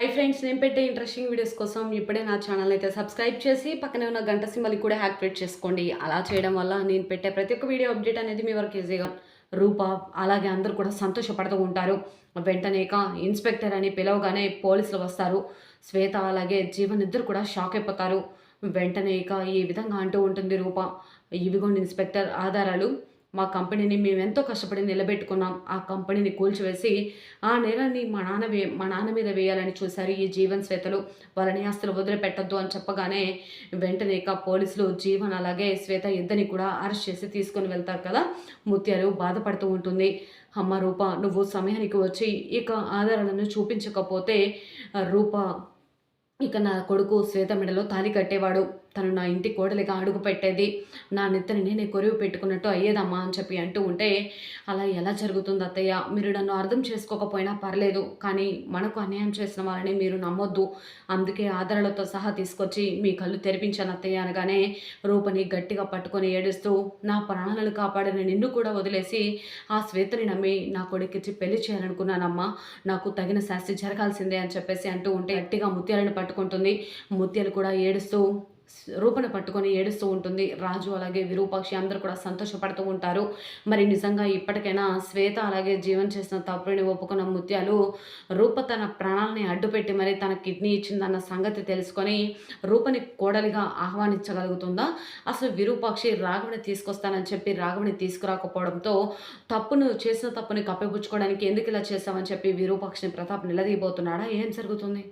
Hi friends నేను పెట్టే interesting videos కోసం ఇప్పుడే నా ఛానల్ అయితే సబ్స్క్రైబ్ చేసి పక్కనే ఉన్న గంట సింబల్ కూడా యాక్టివేట్ చేసుకోండి. అలా చేయడం వల్ల నేను పెట్టే ప్రతి ఒక్క వీడియో అప్డేట్ అనేది మీ వరకు ఈజీగా రూప అలాగే అందరూ కూడా సంతోషపడుతూ ఉంటారు. వెంటనే ఇన్స్పెక్టర్ అని పిలవగానే పోలీసులు వస్తారు. శ్వేత అలాగే జీవన్ ఇద్దరు కూడా షాక్ అయిపోతారు. వెంటనే ఇక ఈ విధంగా అంటూ ఉంటుంది రూప. ఇవిగోండి ఇన్స్పెక్టర్ ఆధారాలు. మా కంపెనీని మేము ఎంతో కష్టపడి నిలబెట్టుకున్నాం. ఆ కంపెనీని కూల్చివేసి ఆ నేరాన్ని మా నాన్న వే మా నాన్న మీద వేయాలని చూశారు ఈ జీవన్ శ్వేతలు. వాళ్ళని ఆస్తులు వదిలిపెట్టద్దు అని చెప్పగానే వెంటనే ఇక పోలీసులు జీవన్ అలాగే శ్వేత ఇద్దరిని కూడా అరెస్ట్ చేసి తీసుకొని వెళ్తారు కదా. ముత్యాలు బాధపడుతూ ఉంటుంది. అమ్మ రూప నువ్వు సమయానికి వచ్చి ఇక ఆధారాలను చూపించకపోతే రూప ఇక నా కొడుకు శ్వేత మెడలో తాలి కట్టేవాడు. తను నా ఇంటి కోడలిగా అడుగు పెట్టేది. నా నెత్తని నేనే కొరివి పెట్టుకున్నట్టు అయ్యేదమ్మా అని చెప్పి అంటూ ఉంటే అలా ఎలా జరుగుతుంది అత్తయ్య? మీరు నన్ను అర్థం చేసుకోకపోయినా పర్లేదు కానీ మనకు అన్యాయం చేసిన వాళ్ళని మీరు నమ్మొద్దు. అందుకే ఆధారాలతో సహా తీసుకొచ్చి మీ కళ్ళు తెరిపించాను అత్తయ్య అనగానే రూపని గట్టిగా పట్టుకొని ఏడుస్తూ నా ప్రాణాలను కాపాడిన నిన్ను కూడా వదిలేసి ఆ శ్వేతని నమ్మి నా కొడుకిచ్చి పెళ్ళి చేయాలనుకున్నానమ్మా. నాకు తగిన శాస్తి జరగాల్సిందే అని చెప్పేసి అంటూ ఉంటే గట్టిగా ముత్యాలను పట్టుకుంటుంది. ముత్యాలు కూడా ఏడుస్తూ రూపణ పట్టుకొని ఏడుస్తూ ఉంటుంది. రాజు అలాగే విరూపాక్షి అందరూ కూడా సంతోషపడుతూ ఉంటారు. మరి నిజంగా ఇప్పటికైనా శ్వేత అలాగే జీవన్ చేసిన తప్పుని ఒప్పుకున్న ముత్యాలు రూప తన ప్రాణాలని అడ్డుపెట్టి మరి తన కిడ్నీ ఇచ్చిందన్న సంగతి తెలుసుకొని రూపని కోడలిగా ఆహ్వానించగలుగుతుందా? అసలు విరూపాక్షి రాఘవని తీసుకొస్తానని చెప్పి రాఘవని తీసుకురాకపోవడంతో తప్పును చేసిన తప్పుని కప్పిపుచ్చుకోవడానికి ఎందుకు ఇలా చేస్తామని చెప్పి విరూపాక్షిని ప్రతాప్ నిలదీయబోతున్నాడా? ఏం జరుగుతుంది?